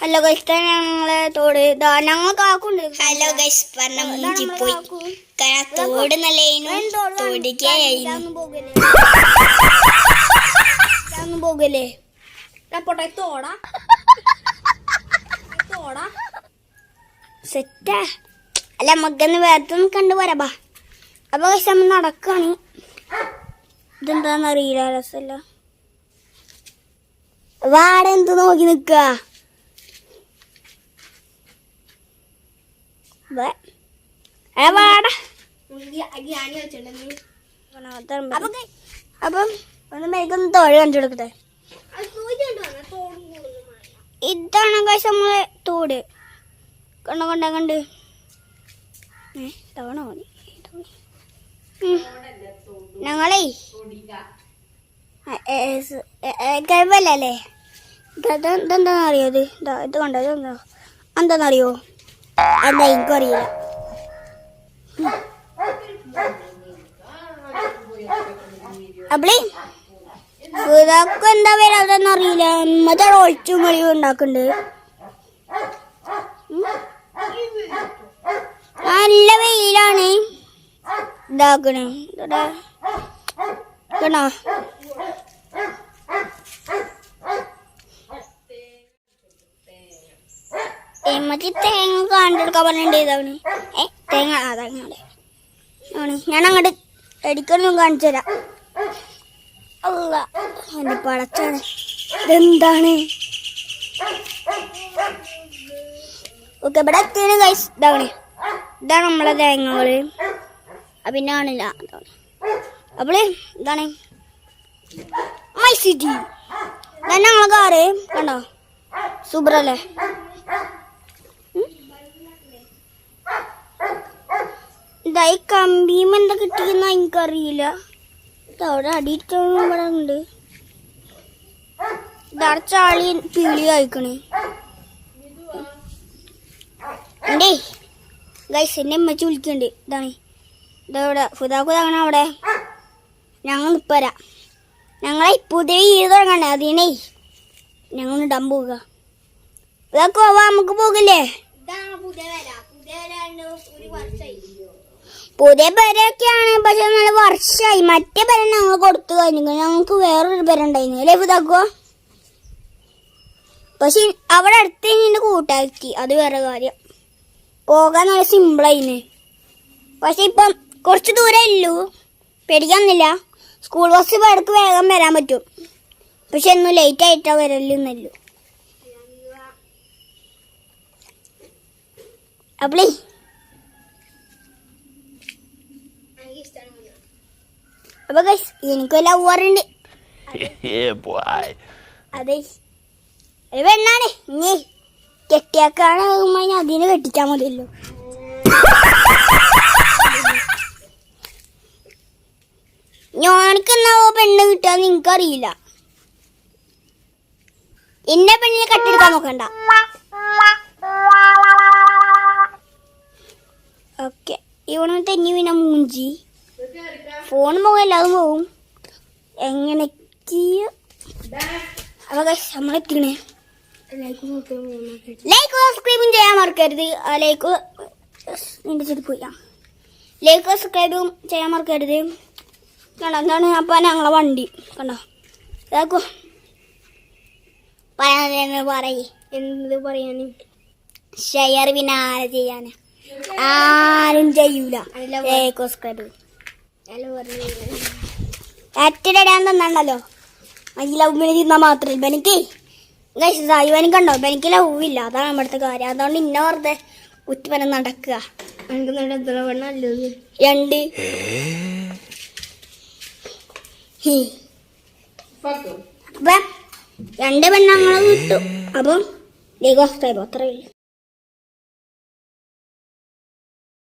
Hello guys ഞങ്ങളെ തോട്. ഞങ്ങൾ കാക്കുണ്ട്. ഹലോ ഗൈസ് പറഞ്ഞ മൂഞ്ചി പോയി. തോട് നല്ലേനു തോടിക്കായിരുന്നു പോകല്ലേ പോട്ടെ തോടാ. തോടാ. സെറ്റാ. അല്ല മകന്ന് വേർത്തൊന്ന് കണ്ടുപോരാ ബാ. അപ്പൊ ഗൈസ് നമ്മൾ നടക്കാണ്. ഇതെന്താന്ന് അറിയില്ല രസമല്ല വാട എന്ത് നോക്കി നിക്ക? അപ്പൊ ഗൈ- അപ്പം ഒന്ന് മേക്കൊന്ന് തോഴ കാണിച്ചു കൊടുക്കട്ടെ ഇതാണ് കാശ് നമ്മളെ തോട്? കണ്ട കണ്ട കണ്ട്? ഏ, തവണ മതി. ഞങ്ങളേ. കഴിവല്ലേ ഇതെന്താണെന്നറിയോ ഇത്? ഇതാ ഇത് കണ്ടോ ഇതെന്താ? എന്താണെന്നറിയോ എന്താ എനിക്കും അറിയില്ല. അപ്പളേ ഇതൊക്കെ എന്താ വരാതെന്ന് അറിയില്ല. മറ്റേ ഒളിച്ചും കളിയും ഉണ്ടാക്കുന്നുണ്ട്. നല്ല വെയിലാണ്. ഇതാക്കണേ. ഇവിടെ കണോ മറ്റേ തേങ്ങ കണ്ടെടുക്കാൻ പറഞ്ഞിട്ടുണ്ട് ഇതാണ് ഏ തേങ്ങ ആ തേങ്ങ ഞാൻ അങ്ങോട്ട് എടിക്കൊന്നും കാണിച്ചു തരാം. അല്ല എന്റെ പടച്ചാണ് ഇതെന്താണ്? ഓക്കെ ഇവിടെ എത്തിയാണ് ഗൈസ് ഇതാണ് ഇതാണ് നമ്മളെ തേങ്ങകൾ. പിന്നെ കാണില്ല അതാണ് അപ്പൾ ഇതാണ് മൈ സിറ്റി ഞങ്ങളെ കാറ്. കണ്ടോ? സൂപ്പർ അല്ലേ? ഇതായി കമ്പിയും എന്താ കിട്ടിയെന്ന് എനിക്കറിയില്ല. ഇത് അവിടെ അടിയിട്ടൊന്നും ഇവിടെ ഉണ്ട്. ഇതാണ് ചാളി പീളി കഴിക്കണേ ഉണ്ടേ ഗൈസ് എന്നെ അമ്മച്ചി വിളിക്കുന്നുണ്ട് ഇതാണ്. ഇതവിടെ ഫുദാക്കുതാകണ അവിടെ. ഞങ്ങൾ നിപ്പരാ ഞങ്ങളെ പുതിയ വീട് തുടങ്ങണ്ടേ അതിനേ ഞങ്ങൾ ഇടാൻ പോവുക. ഇതൊക്കെ നമുക്ക് പോകില്ലേ? പുതിയ പെരയൊക്കെയാണ് പക്ഷെ നല്ല വർഷമായി മറ്റേ പെര ഞങ്ങൾ കൊടുത്തു കഴിഞ്ഞു. ഞങ്ങൾക്ക് വേറൊരു പെര ഉണ്ടായിരുന്നു അല്ലേ ഇതാക്കുക പക്ഷെ അവിടെ അടുത്ത് എന്റെ കൂട്ടാക്കി അത് വേറെ കാര്യം. പോകാൻ നല്ല സിമ്പിളായിന് പക്ഷെ ഇപ്പം കുറച്ച് ദൂരം ഇല്ലൂ പേടിക്കാന്നില്ല സ്കൂൾ ബസ് ഇപ്പോൾ വേഗം വരാൻ പറ്റും. പക്ഷെ ഒന്നും ലേറ്റ് ആയിട്ടാ വരല്ലോ അപ്പളേ അപ്പൊ ഗൈസ് എനിക്ക് ലവറുണ്ട്. അതെ. പെണ്ണാണ് ഇനി കെട്ടിയാക്കാണ് അതിനെ കെട്ടിക്കാൻ മതിയല്ലോ. ഞാനിക്കെന്നാവോ പെണ്ണ് കിട്ടാന്ന് എനിക്കറിയില്ല. എന്നെ പെണ്ണിനെ കട്ടെടുക്കാൻ നോക്കണ്ട. ഓക്കെ ഇവിടെ തെന്നി വീണ മൂഞ്ചി. ഫോൺ പോകും എല്ലാതും പോകും എങ്ങനെയൊക്കെയോ. അപ്പൊ നമ്മളെത്തിക്കണേ ലൈക്ക് സബ്സ്ക്രൈബും ചെയ്യാൻ മറക്കരുത്. ലൈക്ക് നിന്റെ ചെടി പോയാ ലൈക്ക് സബ്സ്ക്രൈബും ചെയ്യാൻ മറക്കരുത്. കണ്ടോ എന്താണ്? അപ്പം ഞങ്ങളെ വണ്ടി. കണ്ടോ? ഇതാക്കോ. പറയാൻ പറയേ? എന്ത് പറയാന്? ഷെയർ പിന്നെ ആരെ ചെയ്യാന്. ആരും ചെയ്യൂല. ലൈക്ക് സബ്സ്ക്രൈബ് ഏറ്റവും തന്നണ്ടല്ലോ ഈ ലവ് മിനി തിന്നാൽ മാത്രമല്ല എനിക്ക് ഇവനും കണ്ടോ? എനിക്ക് ലവ് ഇല്ല. അതാണ് ഇവിടുത്തെ കാര്യം. അതുകൊണ്ട് ഇന്ന വെറുതെ ഉറ്റുപനം നടക്കുക. രണ്ട്. അപ്പം രണ്ട് പെണ്ണങ്ങളെ വിട്ടു. അപ്പം ലീഗ് ഓഫ് ടൈം അത്രയില്ല